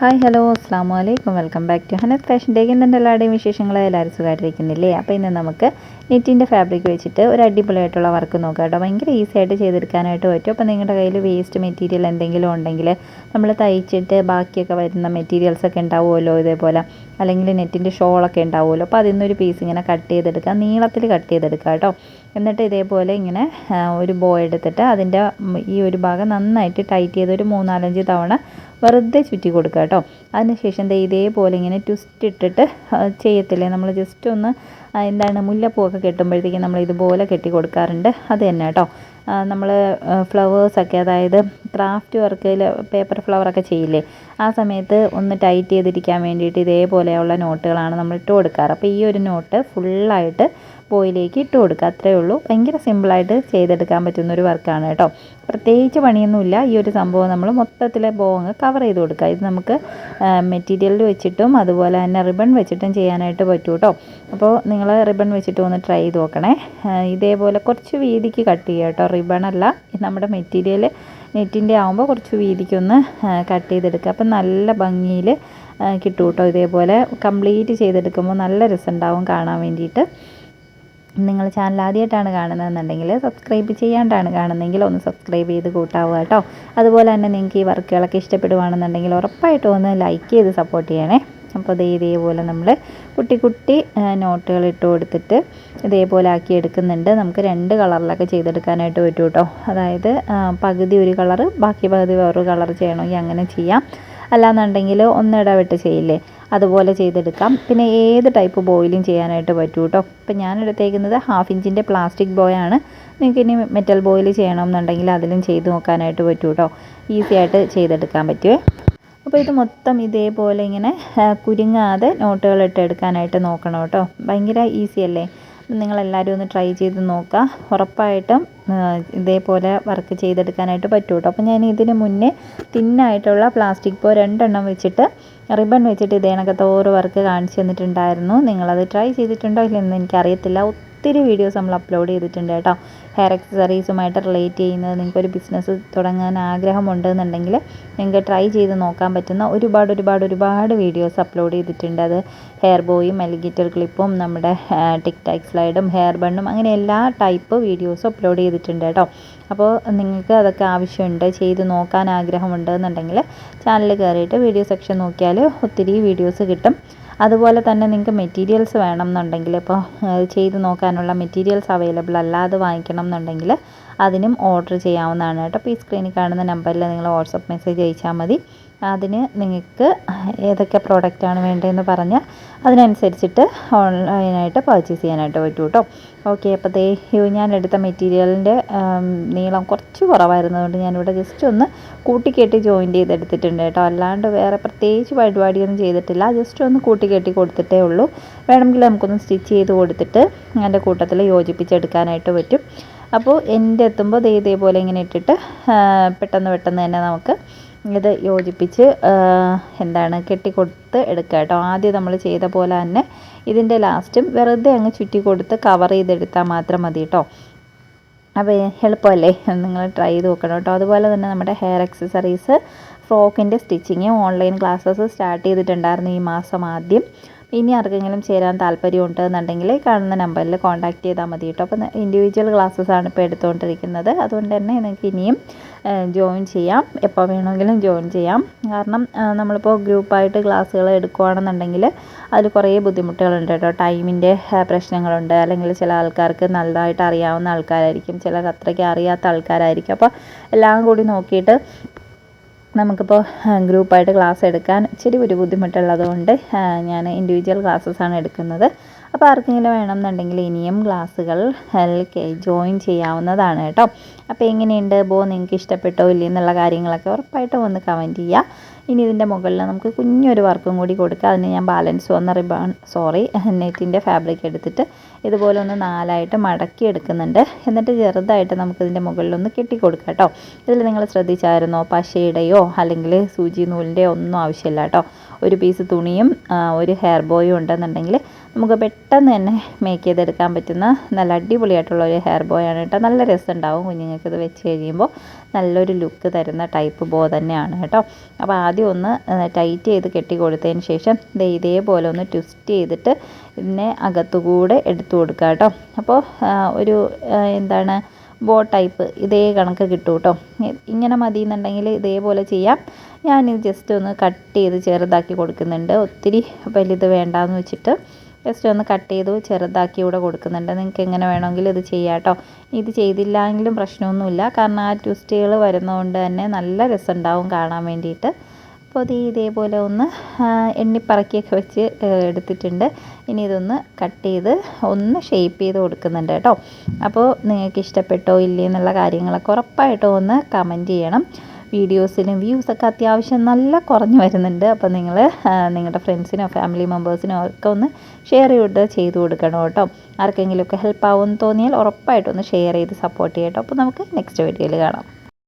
Hi hello അസ്സാം വലൈക്കും welcome back to Hanath fashion ഡേക്ക് ഇന്നെ എല്ലാവരുടെയും വിശേഷങ്ങൾ എല്ലാവരും സുഖമായിട്ടിരിക്കുന്നില്ലേ? അപ്പോൾ ഇന്ന് നമുക്ക് നെറ്റിന്റെ ഫാബ്രിക് വെച്ചിട്ട് ഒരു അടിപൊളിയായിട്ടുള്ള വർക്ക് നോക്കാം കേട്ടോ. ഭയങ്കര ഈസി ആയിട്ട് ചെയ്തെടുക്കാനായിട്ട് പറ്റും. അപ്പോൾ നിങ്ങളുടെ കയ്യിൽ വേസ്റ്റ് മെറ്റീരിയൽ എന്തെങ്കിലും ഉണ്ടെങ്കിൽ നമ്മൾ തയ്ച്ചിട്ട് ബാക്കിയൊക്കെ വരുന്ന മെറ്റീരിയൽസ് ഒക്കെ ഉണ്ടാവുമല്ലോ ഇതേപോലെ. അല്ലെങ്കിൽ നെറ്റിന്റെ ഷോളൊക്കെ ഉണ്ടാവുമല്ലോ. അപ്പോൾ അതിൽ നിന്നൊരു പീസ് ഇങ്ങനെ കട്ട് ചെയ്തെടുക്കുക നീളത്തിൽ കട്ട് ചെയ്തെടുക്കുക കേട്ടോ. എന്നിട്ട് ഇതേപോലെ ഇങ്ങനെ ഒരു ബോ എടുത്തിട്ട് അതിന്റെ ഈ ഒരു ഭാഗം നന്നായിട്ട് ടൈറ്റ് ചെയ്ത് ഒരു മൂന്നാലഞ്ച് തവണ വെറുതെ ചുറ്റി കൊടുക്കുക കേട്ടോ അതിനുശേഷം ദേ ഇതേപോലെ ഇങ്ങനെ ട്വിസ്റ്റ് ഇട്ടിട്ട് ചെയ്യത്തില്ലേ? നമ്മൾ ജസ്റ്റ് ഒന്ന് എന്താണ് മുല്ലപ്പൂവൊക്കെ കെട്ടുമ്പോഴത്തേക്കും നമ്മൾ ഇതുപോലെ കെട്ടി കൊടുക്കാറുണ്ട്. അത് തന്നെ കേട്ടോ നമ്മൾ ഫ്ലവേഴ്സൊക്കെ അതായത് ക്രാഫ്റ്റ് വർക്കിൽ പേപ്പർ ഫ്ലവറൊക്കെ ചെയ്യില്ലേ? ആ സമയത്ത് ഒന്ന് ടൈറ്റ് ചെയ്തിരിക്കാൻ വേണ്ടിയിട്ട് ഇതേപോലെയുള്ള നോട്ടുകളാണ് നമ്മൾ ഇട്ട് കൊടുക്കാറ്. അപ്പോൾ ഈ ഒരു നോട്ട് ഫുള്ളായിട്ട് ബോയിലേക്ക് ഇട്ട് കൊടുക്കുക. അത്രയേ ഉള്ളൂ. ഭയങ്കര സിമ്പിളായിട്ട് ചെയ്തെടുക്കാൻ പറ്റുന്ന ഒരു വർക്കാണ് കേട്ടോ. പ്രത്യേകിച്ച് പണിയൊന്നുമില്ല. ഈ ഒരു സംഭവം നമ്മൾ മൊത്തത്തിലെ ബോ അങ്ങ് കവർ ചെയ്ത് കൊടുക്കുക. ഇത് നമുക്ക് മെറ്റീരിയലിൽ വെച്ചിട്ടും അതുപോലെ തന്നെ റിബൺ വെച്ചിട്ടും ചെയ്യാനായിട്ട് പറ്റും കേട്ടോ. അപ്പോൾ നിങ്ങൾ റിബൺ വെച്ചിട്ട് ഒന്ന് ട്രൈ ചെയ്ത് നോക്കണേ. ഇതേപോലെ കുറച്ച് വീതിക്ക് കട്ട് ചെയ്യുക കേട്ടോ. റിബണല്ല നമ്മുടെ മെറ്റീരിയൽ നെറ്റിന്റെ ആകുമ്പോൾ കുറച്ച് വീതിക്കൊന്ന് കട്ട് ചെയ്തെടുക്കുക. അപ്പം നല്ല ഭംഗിയിൽ കിട്ടും കേട്ടോ. ഇതേപോലെ കംപ്ലീറ്റ് ചെയ്തെടുക്കുമ്പോൾ നല്ല രസമുണ്ടാവും കാണാൻ വേണ്ടിയിട്ട്. നിങ്ങൾ ചാനൽ ആദ്യമായിട്ടാണ് കാണുന്നതെന്നുണ്ടെങ്കിൽ സബ്സ്ക്രൈബ് ചെയ്യാണ്ടാണ് കാണുന്നതെങ്കിൽ ഒന്ന് സബ്സ്ക്രൈബ് ചെയ്ത് കൂട്ടാവുക കേട്ടോ. അതുപോലെ തന്നെ നിങ്ങൾക്ക് ഈ വർക്കുകളൊക്കെ ഇഷ്ടപ്പെടുവാണെന്നുണ്ടെങ്കിൽ ഉറപ്പായിട്ടും ഒന്ന് ലൈക്ക് ചെയ്ത് സപ്പോർട്ട് ചെയ്യണേ. അപ്പോൾ ദേ ഇതേപോലെ നമ്മൾ കുട്ടി കുട്ടി നോട്ടുകൾ ഇട്ട് കൊടുത്തിട്ട് ഇതേപോലെ ആക്കി എടുക്കുന്നുണ്ട്. നമുക്ക് രണ്ട് കളറിലൊക്കെ ചെയ്തെടുക്കാനായിട്ട് പറ്റും കേട്ടോ. അതായത് പകുതി ഒരു കളറ് ബാക്കി പകുതി വേറൊരു കളർ ചെയ്യണമെങ്കിൽ അങ്ങനെ ചെയ്യാം. അല്ലാന്നുണ്ടെങ്കിൽ ഒന്നിടവിട്ട് ചെയ്യില്ലേ? അതുപോലെ ചെയ്തെടുക്കാം. പിന്നെ ഏത് ടൈപ്പ് ബോയിലും ചെയ്യാനായിട്ട് പറ്റൂ കേട്ടോ ഇപ്പം ഞാൻ എടുത്തേക്കുന്നത് ഹാഫ് ഇഞ്ചിന്റെ പ്ലാസ്റ്റിക് ബോയാണ് നിങ്ങൾക്ക് ഇനി മെറ്റൽ ബോയിൽ ചെയ്യണമെന്നുണ്ടെങ്കിൽ അതിലും ചെയ്ത് നോക്കാനായിട്ട് പറ്റൂ കേട്ടോ ഈസി ആയിട്ട് ചെയ്തെടുക്കാൻ പറ്റുമേ അപ്പോൾ ഇത് മൊത്തം ഇതേപോലെ ഇങ്ങനെ കുരുങ്ങാതെ നോട്ടുകൾ ഇട്ട് എടുക്കാനായിട്ട് നോക്കണം കേട്ടോ ഭയങ്കര ഈസി അല്ലേ? നിങ്ങളെല്ലാവരും ഒന്ന് ട്രൈ ചെയ്ത് നോക്കുക ഉറപ്പായിട്ടും ഇതേപോലെ വർക്ക് ചെയ്തെടുക്കാനായിട്ട് പറ്റും കേട്ടോ അപ്പോൾ ഞാൻ ഇതിന് മുന്നേ തിന്നായിട്ടുള്ള പ്ലാസ്റ്റിക് പോ രണ്ടെണ്ണം വെച്ചിട്ട് റിബൺ വെച്ചിട്ട് ഇതേ ഓരോ വർക്ക് കാണിച്ചു തന്നിട്ടുണ്ടായിരുന്നു. നിങ്ങളത് ട്രൈ ചെയ്തിട്ടുണ്ടോ ഇല്ലെന്ന് എനിക്കറിയത്തില്ല. ഒത്തിരി വീഡിയോസ് നമ്മൾ അപ്ലോഡ് ചെയ്തിട്ടുണ്ട് കേട്ടോ. ഹെയർ അക്സസറീസുമായിട്ട് റിലേറ്റ് ചെയ്യുന്നത് നിങ്ങൾക്കൊരു ബിസിനസ് തുടങ്ങാൻ ആഗ്രഹമുണ്ടെന്നുണ്ടെങ്കിൽ നിങ്ങൾക്ക് ട്രൈ ചെയ്ത് നോക്കാൻ പറ്റുന്ന ഒരുപാട് ഒരുപാട് ഒരുപാട് വീഡിയോസ് അപ്ലോഡ് ചെയ്തിട്ടുണ്ട്. അത് ഹെയർ ബോയും അലിഗേറ്റർ ക്ലിപ്പും നമ്മുടെ ടിക് ടാക് സ്ലൈഡും ഹെയർ ബണ്ണും അങ്ങനെ എല്ലാ ടൈപ്പ് വീഡിയോസും അപ്ലോഡ് ചെയ്തിട്ടുണ്ട് കേട്ടോ. അപ്പോൾ നിങ്ങൾക്ക് അതൊക്കെ ആവശ്യമുണ്ട് ചെയ്ത് നോക്കാൻ ആഗ്രഹമുണ്ടെന്നുണ്ടെങ്കിൽ ചാനൽ കയറിയിട്ട് വീഡിയോ സെക്ഷൻ നോക്കിയാൽ ഒത്തിരി വീഡിയോസ് കിട്ടും. അതുപോലെ തന്നെ നിങ്ങൾക്ക് മെറ്റീരിയൽസ് വേണം എന്നുണ്ടെങ്കിൽ ഇപ്പോൾ ചെയ്ത് നോക്കാനുള്ള മെറ്റീരിയൽസ് അവൈലബിൾ അല്ലാതെ വാങ്ങിക്കണം എന്നുണ്ടെങ്കിൽ അതിനും ഓർഡർ ചെയ്യാവുന്നതാണ് കേട്ടോ. അപ്പോൾ ഈ സ്ക്രീനിൽ കാണുന്ന നമ്പറിൽ നിങ്ങൾ വാട്സപ്പ് മെസ്സേജ് അയച്ചാൽ മതി. അതിന് നിങ്ങൾക്ക് ഏതൊക്കെ പ്രോഡക്റ്റാണ് വേണ്ടതെന്ന് പറഞ്ഞാൽ അതിനനുസരിച്ചിട്ട് ഓൺലൈനായിട്ട് പർച്ചേസ് ചെയ്യാനായിട്ട് പറ്റും കേട്ടോ. ഓക്കെ അപ്പോൾ ദേ ഞാൻ എടുത്ത മെറ്റീരിയലിന്റെ നീളം കുറച്ച് കുറവായിരുന്നതുകൊണ്ട് ഞാനിവിടെ ജസ്റ്റ് ഒന്ന് കൂട്ടിക്കെട്ടി ജോയിന്റ് ചെയ്തെടുത്തിട്ടുണ്ട് കേട്ടോ. അല്ലാണ്ട് വേറെ പ്രത്യേകിച്ച് പരിപാടിയൊന്നും ചെയ്തിട്ടില്ല. ജസ്റ്റ് ഒന്ന് കൂട്ടിക്കെട്ടി കൊടുത്തിട്ടേ ഉള്ളൂ. വേണമെങ്കിൽ നമുക്കൊന്ന് സ്റ്റിച്ച് ചെയ്ത് കൊടുത്തിട്ട് അതിന്റെ കൂട്ടത്തിൽ യോജിപ്പിച്ചെടുക്കാനായിട്ട് പറ്റും. അപ്പോൾ എന്റെ എത്തുമ്പോൾ ദേ ഇതേപോലെ ഇങ്ങനെ ഇട്ടിട്ട് പെട്ടെന്ന് പെട്ടെന്ന് തന്നെ നമുക്ക് ഇത് യോജിപ്പിച്ച് എന്താണ് കെട്ടിക്കൊടുത്ത് എടുക്കുക കേട്ടോ. ആദ്യം നമ്മൾ ചെയ്ത പോലെ തന്നെ ഇതിന്റെ ലാസ്റ്റും വെറുതെ അങ്ങ് ചുറ്റി കൊടുത്ത് കവർ ചെയ്തെടുത്താൽ മാത്രം മതി കേട്ടോ. അപ്പോൾ എളുപ്പമല്ലേ? നിങ്ങൾ ട്രൈ ചെയ്ത് നോക്കണം കേട്ടോ. അതുപോലെ തന്നെ നമ്മുടെ ഹെയർ അക്സസറീസ് ഫ്രോക്കിന്റെ സ്റ്റിച്ചിങ് ഓൺലൈൻ ക്ലാസ്സസ് സ്റ്റാർട്ട് ചെയ്തിട്ടുണ്ടായിരുന്നു ഈ മാസം ആദ്യം. ഇനി ആർക്കെങ്കിലും ചേരാൻ താല്പര്യം ഉണ്ടെന്നുണ്ടെങ്കിൽ കാണുന്ന നമ്പറിൽ കോൺടാക്ട് ചെയ്താൽ മതി കേട്ടോ. അപ്പോൾ ഇൻഡിവിജ്വൽ ക്ലാസ്സസ് ആണ് ഇപ്പോൾ എടുത്തുകൊണ്ടിരിക്കുന്നത്. അതുകൊണ്ട് തന്നെ നിങ്ങൾക്ക് ഇനിയും ജോയിൻ ചെയ്യാം. എപ്പോൾ വേണമെങ്കിലും ജോയിൻ ചെയ്യാം. കാരണം നമ്മളിപ്പോൾ ഗ്രൂപ്പായിട്ട് ക്ലാസ്സുകൾ എടുക്കുകയാണെന്നുണ്ടെങ്കിൽ അതിൽ കുറേ ബുദ്ധിമുട്ടുകളുണ്ട് കേട്ടോ. ടൈമിന്റെ പ്രശ്നങ്ങളുണ്ട്. അല്ലെങ്കിൽ ചില ആൾക്കാർക്ക് നല്ലതായിട്ട് അറിയാവുന്ന ആൾക്കാരായിരിക്കും. ചിലർ അത്രയ്ക്ക് അറിയാത്ത ആൾക്കാരായിരിക്കും. അപ്പോൾ എല്ലാം കൂടി നോക്കിയിട്ട് നമുക്കിപ്പോൾ ഗ്രൂപ്പായിട്ട് ക്ലാസ് എടുക്കാൻ ഇച്ചിരി ഒരു ബുദ്ധിമുട്ടുള്ളത് കൊണ്ട് ഞാൻ ഇൻഡിവിജ്വൽ ക്ലാസ്സസാണ് എടുക്കുന്നത്. അപ്പോൾ ആർക്കെങ്കിലും വേണമെന്നുണ്ടെങ്കിൽ ഇനിയും ക്ലാസ്സുകൾ ജോയിൻ ചെയ്യാവുന്നതാണ് കേട്ടോ. അപ്പോൾ എങ്ങനെയുണ്ട്? ബോ നിങ്ങൾക്ക് ഇഷ്ടപ്പെട്ടോ? ഇല്ലേ എന്നുള്ള കാര്യങ്ങളൊക്കെ ഉറപ്പായിട്ടും ഒന്ന് കമന്റ് ചെയ്യുക ഇനി ഇതിന്റെ മുകളിൽ നമുക്ക് കുഞ്ഞൊരു വർക്കും കൂടി കൊടുക്കുക അതിന് ഞാൻ ബാലൻസ് വന്ന റിബൺ സോറി നെറ്റിന്റെ ഫാബ്രിക് എടുത്തിട്ട് ഇതുപോലെ ഒന്ന് നാലായിട്ട് മടക്കി എടുക്കുന്നുണ്ട്. എന്നിട്ട് ചെറുതായിട്ട് നമുക്ക് നമുക്കിതിന്റെ മുകളിലൊന്ന് കെട്ടി കൊടുക്കാം കേട്ടോ. ഇതിൽ നിങ്ങൾ ശ്രദ്ധിച്ചായിരുന്നോ? പശയുടെയോ അല്ലെങ്കിൽ സൂചി നൂലിന്റെയോ ഒന്നും ആവശ്യമില്ല കേട്ടോ. ഒരു പീസ് തുണിയും ഒരു ഹെയർ ബോയും ഉണ്ടെന്നുണ്ടെങ്കിൽ നമുക്ക് പെട്ടെന്ന് തന്നെ മേക്ക് ചെയ്തെടുക്കാൻ പറ്റുന്ന നല്ല അടിപൊളിയായിട്ടുള്ള ഒരു ഹെയർ ബോയാണ് കേട്ടോ. നല്ല രസമുണ്ടാവും ഇത് വെച്ച് കഴിയുമ്പോൾ. നല്ലൊരു ലുക്ക് തരുന്ന ടൈപ്പ് ബോ തന്നെയാണ് കേട്ടോ. അപ്പോൾ ആദ്യം ഒന്ന് ടൈറ്റ് ചെയ്ത് കെട്ടി കൊടുത്തതിന് ശേഷം ദേ ഇതേപോലെ ഒന്ന് ട്വിസ്റ്റ് ചെയ്തിട്ട് ഇതിനെ അകത്തുകൂടെ എടുത്തു കൊടുക്കുക കേട്ടോ. അപ്പോൾ ഒരു എന്താണ് ബോ ടൈപ്പ് ഇതേ കണക്ക് കിട്ടും കേട്ടോ. ഇങ്ങനെ മതി എന്നുണ്ടെങ്കിൽ ഇതേപോലെ ചെയ്യാം. ഞാനിത് ജസ്റ്റ് ഒന്ന് കട്ട് ചെയ്ത് ചെറുതാക്കി കൊടുക്കുന്നുണ്ട്. ഒത്തിരി വലുത് വേണ്ടാന്ന് വെച്ചിട്ട് ജസ്റ്റ് ഒന്ന് കട്ട് ചെയ്ത് ചെറുതാക്കി ഇവിടെ കൊടുക്കുന്നുണ്ട്. നിങ്ങൾക്ക് എങ്ങനെ വേണമെങ്കിലും ഇത് ചെയ്യാം കേട്ടോ ഇത് ചെയ്തില്ലെങ്കിലും പ്രശ്നമൊന്നുമില്ല. കാരണം ആ ട്വിസ്റ്റുകൾ വരുന്നതുകൊണ്ട് തന്നെ നല്ല രസമുണ്ടാവും കാണാൻ വേണ്ടിയിട്ട്. അപ്പോൾ ഇത് ഇതേപോലെ ഒന്ന് എണ്ണിപ്പറക്കിയൊക്കെ വെച്ച് എടുത്തിട്ടുണ്ട്. ഇനി ഇതൊന്ന് കട്ട് ചെയ്ത് ഒന്ന് ഷേപ്പ് ചെയ്ത് കൊടുക്കുന്നുണ്ട് കേട്ടോ. അപ്പോൾ നിങ്ങൾക്ക് ഇഷ്ടപ്പെട്ടോ ഇല്ലേ എന്നുള്ള കാര്യങ്ങളൊക്കെ ഉറപ്പായിട്ടും ഒന്ന് കമന്റ് ചെയ്യണം. വീഡിയോസിലും വ്യൂസൊക്കെ അത്യാവശ്യം നല്ല കുറഞ്ഞു വരുന്നുണ്ട്. അപ്പോൾ നിങ്ങൾ നിങ്ങളുടെ ഫ്രണ്ട്സിനോ ഫാമിലി മെമ്പേഴ്സിനോ ഒക്കെ ഒന്ന് ഷെയർ ചെയ്തിട്ട് ചെയ്ത് കൊടുക്കണം കേട്ടോ. ആർക്കെങ്കിലുമൊക്കെ ഹെൽപ്പ് ആവുമെന്ന് തോന്നിയാൽ ഉറപ്പായിട്ടും ഒന്ന് ഷെയർ ചെയ്ത് സപ്പോർട്ട് ചെയ്യട്ടോ. അപ്പോൾ നമുക്ക് നെക്സ്റ്റ് വീഡിയോയിൽ കാണാം.